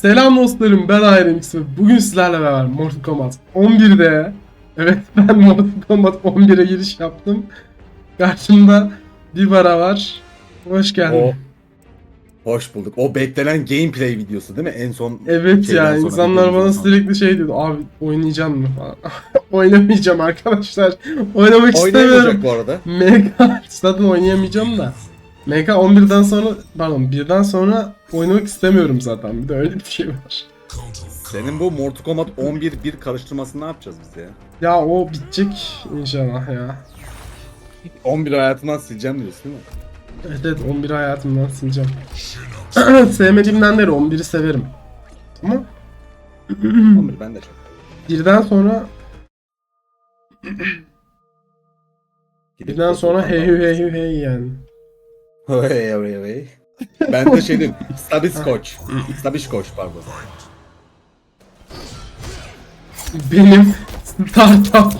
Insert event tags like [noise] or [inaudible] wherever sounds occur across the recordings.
Selam dostlarım ben Ayremix ve bugün sizlerle beraber Mortal Kombat 11'de Evet [laughs] ben Mortal Kombat 11'e giriş yaptım. Karşımda Dibara var. Hoş geldin. O hoş bulduk. O beklenen gameplay videosu değil mi? En son Evet ya sonra, insanlar bana sonra. sürekli şey diyordu abi oynayacağım mı falan. [laughs] Oynamayacağım arkadaşlar. Oynamak istemiyorum. bu arada. MK zaten oynayamayacağım da. MK 11'den sonra pardon 1'den sonra oynamak istemiyorum zaten. Bir de öyle bir şey var. Senin bu Mortal Kombat 11 bir karıştırmasını ne yapacağız biz ya? Ya o bitecek inşallah ya. 11 hayatından sileceğim diyorsun değil mi? Evet evet 11'i hayatımdan sileceğim. [clears throat] Sevmediğimden değil 11'i severim. Ama 11 [clears throat] ben de çok. birden sonra birden sonra hey hey hey hey yani. Hey hey hey. Ben de şey. Stabis Koç. Stabiş Koç pardon. Benim startup.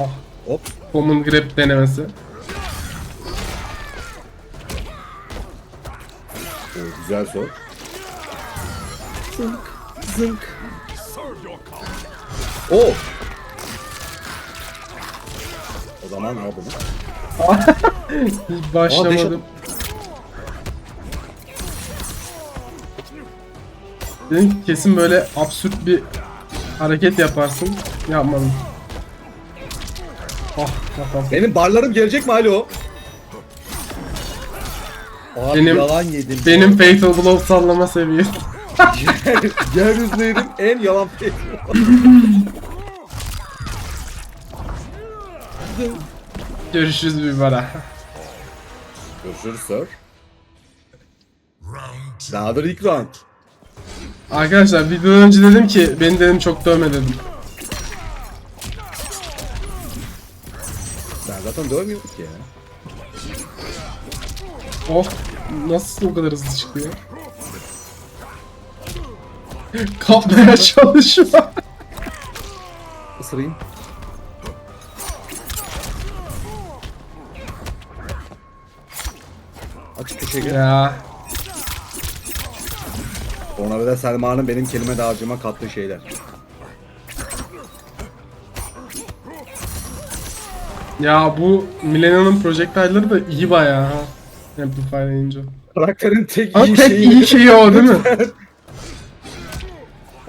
ah, Hop. Common grab denemesi. O güzel soru. Zınk. Zınk. O. O zaman bunu. [laughs] Hiç başlamadım. Dedim ki kesin böyle absürt bir hareket yaparsın. Yapmadım. Ah kafam. Benim barlarım gelecek mi alo? Abi Benim- yalan yedim. Benim Fatal Blow sallama seviyesi. [laughs] Yeryüzünde yedim en yalan [laughs] şey. Görüşürüz bir bara. Görüşürüz sir. Dağdır ilk round. Arkadaşlar videodan önce dedim ki beni dedim çok dövme dedim. Ben zaten dövmüyorum ki ya. Oh nasıl o kadar hızlı çıkıyor? [laughs] Kapmaya çalışıyor. Isırayım. Teşekkür. ya Sonra bir de Selma'nın benim kelime dağarcığıma kattığı şeyler. ya bu Millennium'un projectile'ları da iyi bayağı ha. Amplify'layınca. Karakterin tek Ama iyi tek şeyi. iyi şeyi o değil mi? [laughs]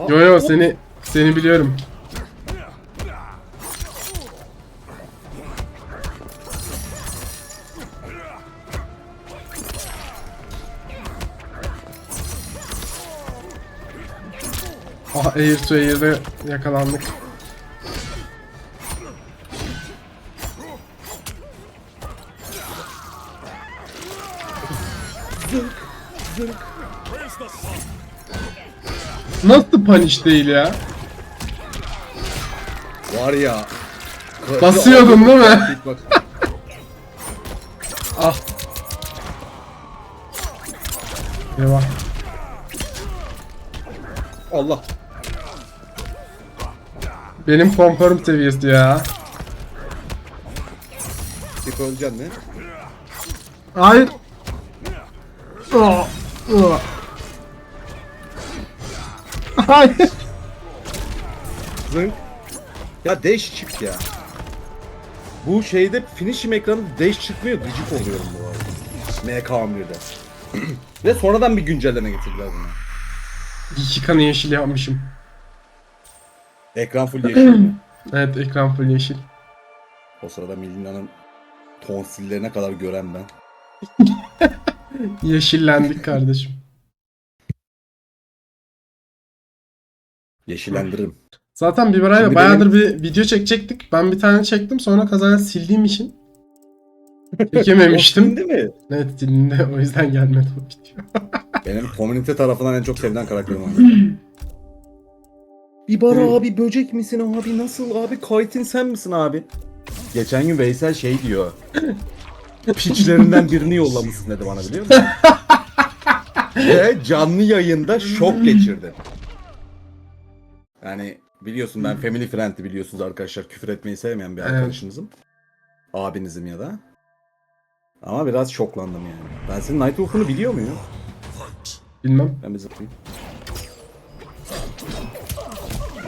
Yo yo seni seni biliyorum. Ah Air to Air'de yakalandık. Nasıl punish değil ya? Var ya. Basıyordun değil mi? [laughs] Ah. Eyvah. Allah. Benim confirm seviyesi ya. Tip öleceksin ne? Hayır. Ah, ah. Hayır. Zınk. Ya dash çık ya. Bu şeyde finishim ekranı dash çıkmıyor gıcık oluyorum bu arada. MK11'de. [clears throat] Ve sonradan bir güncelleme getirdiler bunu. İki kanı yeşil yapmışım. Ekran full yeşil. [clears throat] Evet ekran full yeşil. o sırada Melina'nın tonsillerine kadar gören ben. [laughs] Yeşillendik kardeşim. Yeşillendiririm. Zaten bir Şimdi bayağıdır bir video çekecektik. Ben bir tane çektim sonra kazaya sildiğim için [laughs] çekememiştim. Değil mi? Evet dilinde [laughs] o yüzden gelmedi o video. Benim komünite tarafından en çok sevilen karakterim. [clears throat] İbara abi böcek misin abi nasıl abi kaytin sen misin abi? Geçen gün Veysel şey diyor. [laughs] Piçlerinden birini yollamışsın dedi bana biliyor musun? [laughs] Ve canlı yayında şok geçirdi. Yani biliyorsun ben family friendly biliyorsunuz arkadaşlar küfür etmeyi sevmeyen bir Evet. arkadaşınızım. Abinizim ya da. Ama biraz şoklandım yani. Ben senin Night Wolf'unu biliyor muyum? Bilmem. Ben bir zıplayayım.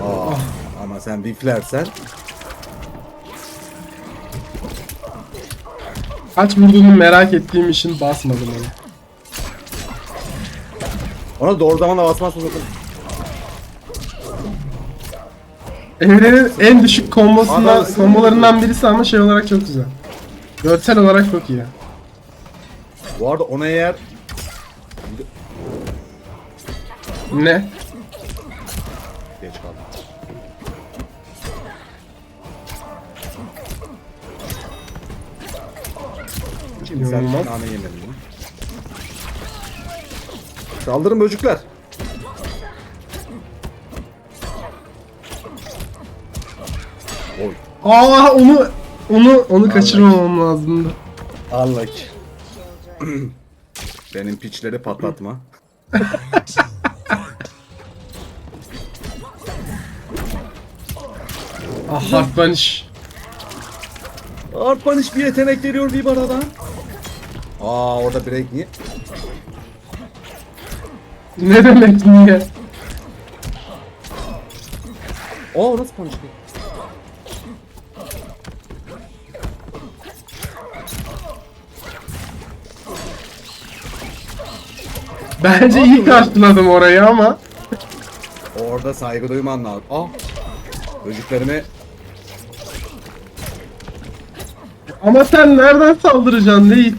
Aa, ama sen biflersen Kaç vurduğunu merak ettiğim için basmadım onu. ona doğru zamanda basmazsan zaten Evrenin en düşük kombosundan, Adamsın. kombolarından birisi ama şey olarak çok güzel. Görsel olarak çok iyi. Bu arada ona eğer Ne? İnanılmaz. Saldırın böcükler. Oy. Aa onu onu onu kaçırmamam lazımdı. Allah ki. [clears throat] Benim piçleri patlatma. Ah hard punish. Arpaniş bir yetenek veriyor bir baradan. Aa orada break niye? Ne demek niye? Aa nasıl punish bu? Bence iyi karşıladım orayı ama. Orada saygı duyman lazım. Aa. Böcüklerime Ama sen nereden saldıracaksın değil?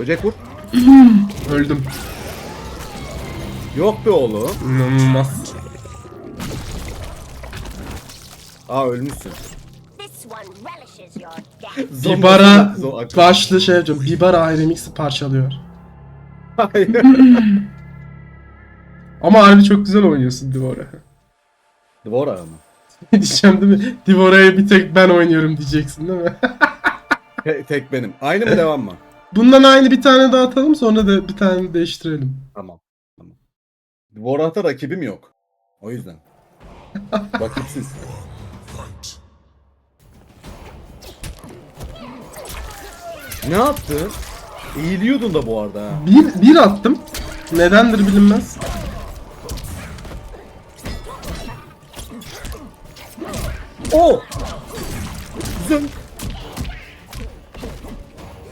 Böcek vur. Öldüm. Yok be oğlum. İnanılmaz. Aa ölmüşsün. Bibara Zo- başlı şey yapacağım. Bibara Remix'i parçalıyor. Hayır. [laughs] Ama harbi çok güzel oynuyorsun Divora. Dvora mı? [laughs] Diyeceğim değil mi? Divora'ya bir tek ben oynuyorum diyeceksin değil mi? Te- tek benim. Aynı mı devam mı? [laughs] Bundan aynı bir tane daha atalım sonra da bir tane değiştirelim. Tamam. Tamam. Dvorak'ta rakibim yok. O yüzden. [laughs] Rakipsiz. ne yaptın? Eğiliyordun da bu arada. ha. Bir, bir attım. Nedendir bilinmez. O! Güzel.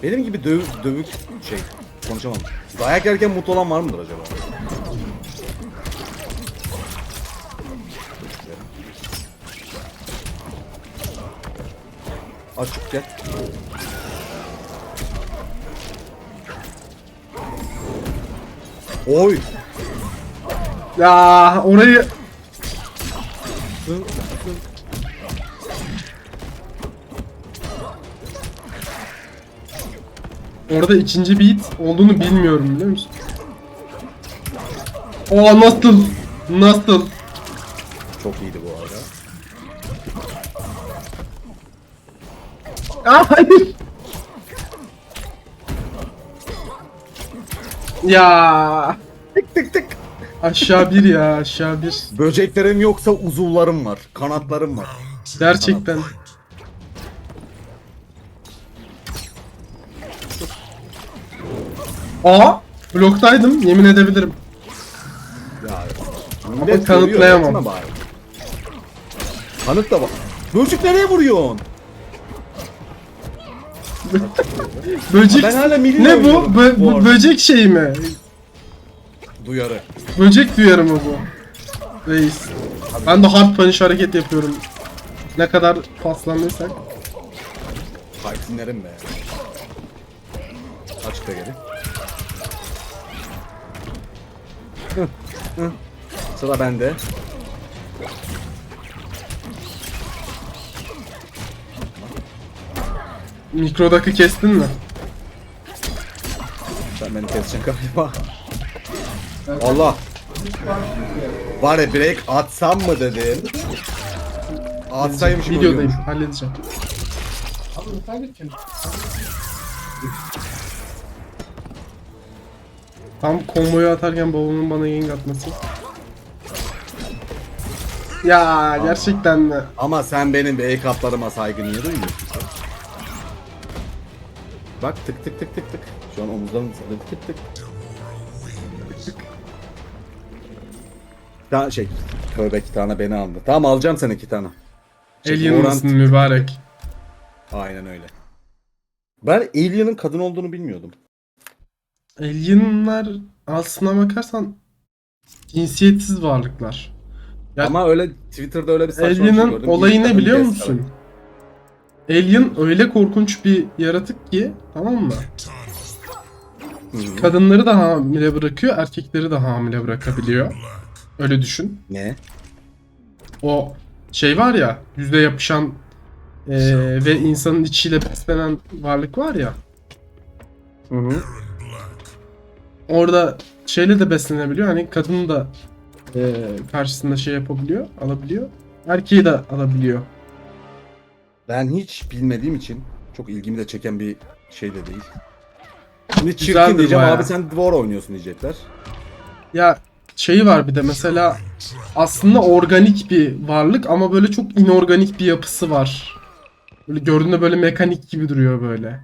Benim gibi döv dövük şey konuşamam. Dayak yerken mutlu olan var mıdır acaba? Açık gel. Oy! Ya orayı orada ikinci beat olduğunu bilmiyorum biliyor musun? O nasıl? Nasıl? Çok iyiydi bu arada. Aa, hayır. Ya Tık tık tık. aşağı bir ya aşağı bir. Böceklerim yoksa uzuvlarım var. Kanatlarım var. Gerçekten. Aa bloktaydım yemin edebilirim. Ya. Ama kanıtlayamam. Kanıt da bak. Böcek nereye vuruyorsun? [laughs] Böcek Ben hala ne bu? Bö- bu böcek şey mi? Duyarı. Böcek duyarı mı bu? Reis. Ben de hard punish hareket yapıyorum. Ne kadar paslanırsak. Kaytinlerim be. Açıkta geri. Sıra bende. Mikrodakı kestin mi? Sen beni keseceksin galiba. Allah. Var ya break atsam mı dedim. Atsaymışım Videodayım. ölüyormuşum. Halledeceğim. Tam komboyu atarken babamın bana gank atması. Ya gerçekten mi? Ama sen benim backup saygı niye duymuyorsun? Bak tık tık tık tık tık. Şu an omuzdan tık tık tık. Daha şey tövbe iki tane beni aldı. Tamam alacağım sen iki tane. Şey, Alien mısın mübarek? Aynen öyle. Ben Alien'ın kadın olduğunu bilmiyordum. Alien'lar aslına bakarsan cinsiyetsiz varlıklar. Ya- Ama öyle Twitter'da öyle bir saçma şey gördüm. olayı ne biliyor musun? Alien öyle korkunç bir yaratık ki tamam mı? Hı. Kadınları da hamile bırakıyor, erkekleri de hamile bırakabiliyor. Öyle düşün. Ne? O şey var ya, yüzde yapışan eee, ve insanın içiyle beslenen varlık var ya. Hı hı. Orada şeyle de beslenebiliyor. Hani kadını da eee, karşısında şey yapabiliyor, alabiliyor. Erkeği de alabiliyor. Ben hiç bilmediğim için çok ilgimi de çeken bir şey de değil. Şimdi çirkin Güzeldir diyeceğim bayağı. abi sen Dwarf oynuyorsun diyecekler. Ya şeyi var bir de mesela aslında organik bir varlık ama böyle çok inorganik bir yapısı var. Böyle gördüğünde böyle mekanik gibi duruyor böyle.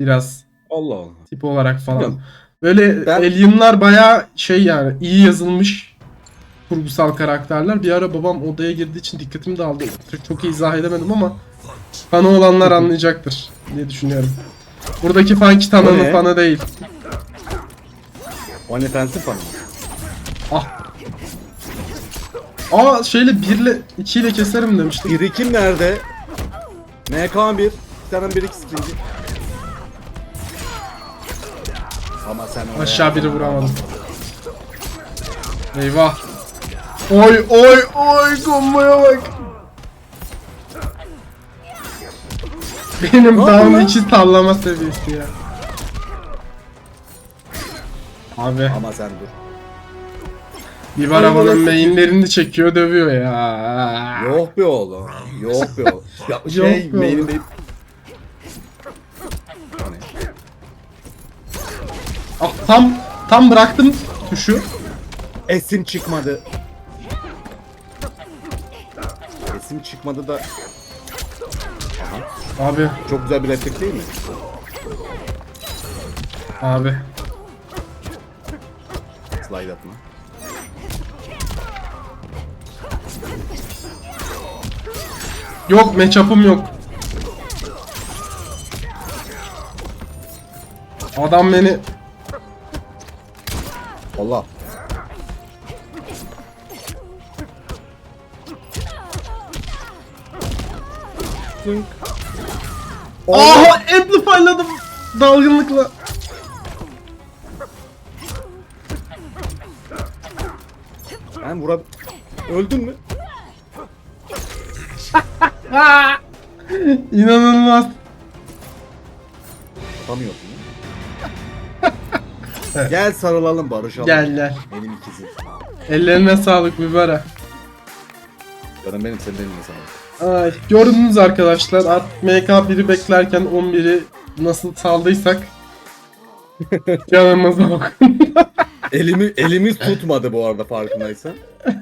Biraz Allah Allah. tip olarak falan. Bilmiyorum. Böyle Ben- alienlar bayağı şey yani iyi yazılmış kurgusal karakterler. Bir ara babam odaya girdiği için dikkatimi dağıldı. Çok iyi izah edemedim ama fanı olanlar anlayacaktır diye düşünüyorum. Buradaki fan O kitabının ne? fanı değil. OnlyFans'in fanı. Ah. Aa şeyle 1 ile 2 ile keserim demiştim. Birikim nerede? MK1. Bir tane bir iki Ama sen oraya- Aşağı biri vuramadım. Eyvah. Oy oy oy komboya bak. Benim down lan? 2 sallama seviyesi ya. Abi Ama sen dur. bir burası- mainlerini çekiyor dövüyor ya. Yok be oğlum. Yok be oğlum. Ya şey Yok be main'in oğlum. deyip... tam tam bıraktım tuşu. Esim çıkmadı. Esim çıkmadı da Abi çok güzel bir replik değil mi? abi. Slide atma. Yok matchup'ım yok. Adam beni Zınk. Aha amplifyladım dalgınlıkla. Ben vura... Öldün mü? [laughs] İnanılmaz. Atamıyorsun ya. Gel sarılalım barışalım. Gel gel. Benim ikizim. Ellerine sağlık Mübara. Canım benim senin eline sağlık. Ay, gördünüz arkadaşlar artık MK1'i beklerken 11'i nasıl saldıysak [laughs] canımıza bakın. [laughs] Elimi elimiz tutmadı bu arada farkındaysan.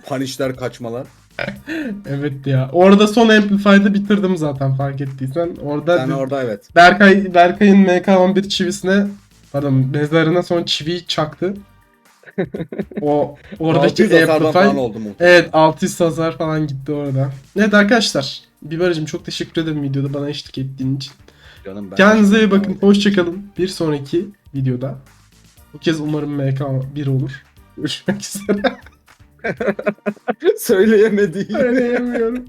Panişler kaçmalar. evet ya. Orada son Amplify'da bitirdim zaten fark ettiysen. Orada Sen orada evet. Berkay Berkay'ın MK11 çivisine pardon mezarına son çiviyi çaktı. O [laughs] oradaki 600 hasardan Amplify falan oldu mu? Evet 600 hasar falan gitti orada. Evet arkadaşlar. Biberacım çok teşekkür ederim videoda bana eşlik ettiğin için. Canım ben. Kendinize iyi bakın. Hoşçakalın. Bir sonraki videoda. Bu kez umarım MK1 olur. Görüşmek üzere. [laughs] Söyleyemediğim. Söyleyemiyorum.